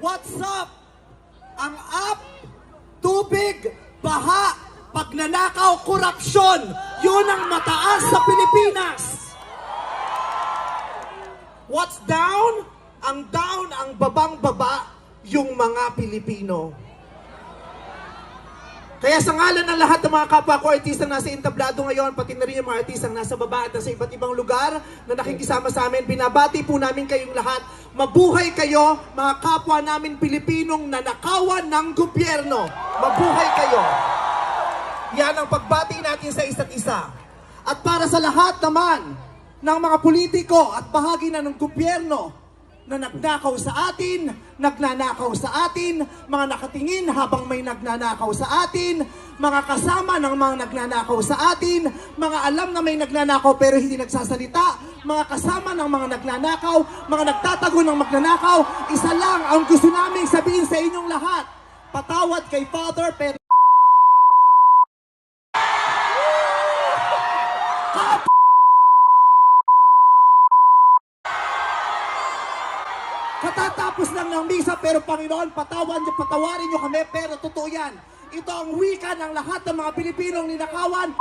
What's up? Ang up, tubig, baha, pagnanakaw, korupsyon, yun ang mataas sa Pilipinas. What's down? Ang down, ang babang-baba, yung mga Pilipino. Kaya sa ngalan ng lahat ng mga kapwa ko artistang nasa entablado ngayon, pati na rin yung mga artistang nasa baba at nasa iba't ibang lugar na nakikisama sa amin, binabati po namin kayong lahat. Mabuhay kayo, mga kapwa namin Pilipinong nanakawan ng gobyerno. Mabuhay kayo. Yan ang pagbati natin sa isa't isa. At para sa lahat naman ng mga politiko at bahagi na ng gobyerno na nagnakaw sa atin, nagnanakaw sa atin, mga nakatingin habang may nagnanakaw sa atin, mga kasama ng mga nagnanakaw sa atin, mga alam na may nagnanakaw pero hindi nagsasalita, mga kasama ng mga nagnanakaw, mga nagtatago ng magnanakaw, isa lang ang gusto namin sabihin sa inyong lahat. Patawad kay Father pero Katatapos lang ng misa, pero Panginoon, patawan niyo, patawarin niyo kami, pero totoo yan. Ito ang wika ng lahat ng mga Pilipinong ninakawan.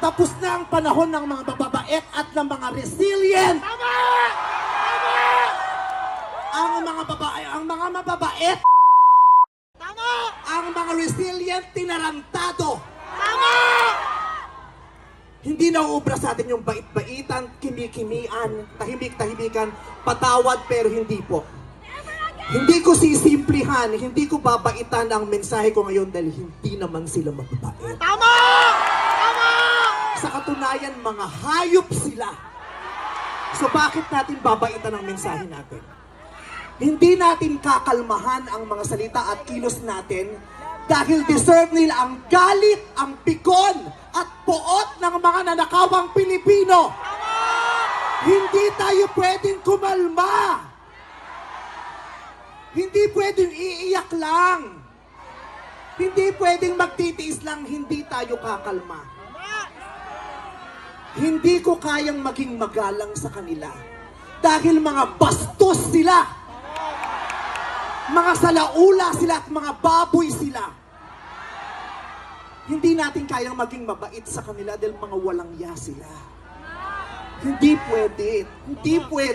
Tapos na ang panahon ng mga bababait at ng mga resilient. Ang mga babae, ang mga mababait. Ang mga resilient tinarantado. Hindi na uubra sa atin yung bait-baitan, kimi-kimian, tahimik-tahimikan, patawad pero hindi po. Hindi ko sisimplihan, hindi ko babaitan ang mensahe ko ngayon dahil hindi naman sila mababait. Sa katunayan, mga hayop sila. So bakit natin babaitan ang mensahe natin? Hindi natin kakalmahan ang mga salita at kilos natin dahil deserve nila ang galit, ang pikon, at poot ng mga nanakawang Pilipino. Hindi tayo pwedeng kumalma. Hindi pwedeng iiyak lang. Hindi pwedeng magtitiis lang, hindi tayo kakalma. Hindi ko kayang maging magalang sa kanila. Dahil mga bastos sila. Mga salaula sila at mga baboy sila. Hindi natin kayang maging mabait sa kanila dahil mga walang ya sila. Hindi pwede. Hindi pwede.